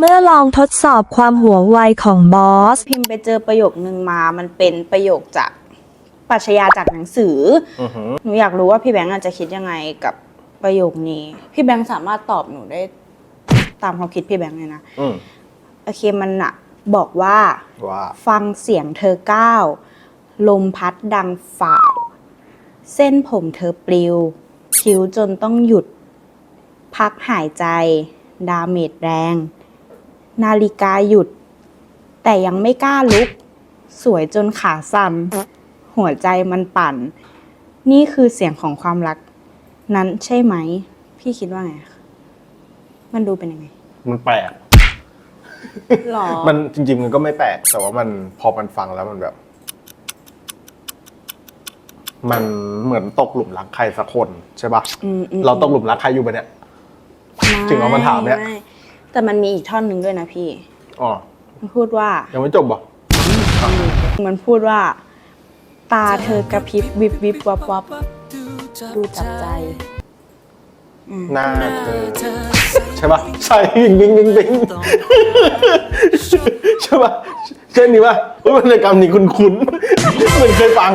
เมื่อลองทดสอบความหัวไวของบอส พิมพ์ไปเจอประโยคนึงมา มันเป็นประโยคจากปรัชญาจากหนังสืออือหือหนูอยากรู้ว่าพี่แบงค์อาจจะคิดยังไงกับประโยคนี้ พี่แบงค์สามารถตอบหนูได้ตามความคิดพี่แบงค์เลยนะอืมโอเคมันอะบอกว่า ว่าฟังเสียงเธอก้าวลมพัดดังฝ่าว เส้นผมเธอปลิว คิ้วจนต้องหยุด พักหายใจ ดาเมจแรง นาฬิกาหยุด แต่ยังไม่กล้าลุก สวยจนขาสั่นหัวใจมันปั่น นี่คือเสียงของความรัก นั้นใช่ไหม พี่คิดว่าไงคะมันดูเป็นยังไง มันแปลก หรอ มันจริงๆมันก็ไม่แปลก แต่ว่ามันพอมันฟังแล้วมันแบบ มันเหมือนตกหลุมรักใครสักคนใช่ปะอืมอืม เราตกหลุมรักใครอยู่ปะเนี่ย ถึงเอามาถามเนี่ย ไแต่มันมีอีกท่อนหนึ่งด้วยนะพี่ อ๋อ มันพูดว่า ยังไม่จบบ่มันพูดว่า ตาเธอกระพริบวิบวิบวับวับดูจับใจอืมหน้าเธอ ใช่ปะใช่บิงบิงบิงบิงใช่ปะเช่นนี้ปะเฮ้ยวรรณกรรมนี้คุ้นๆเหมือนเคยฟัง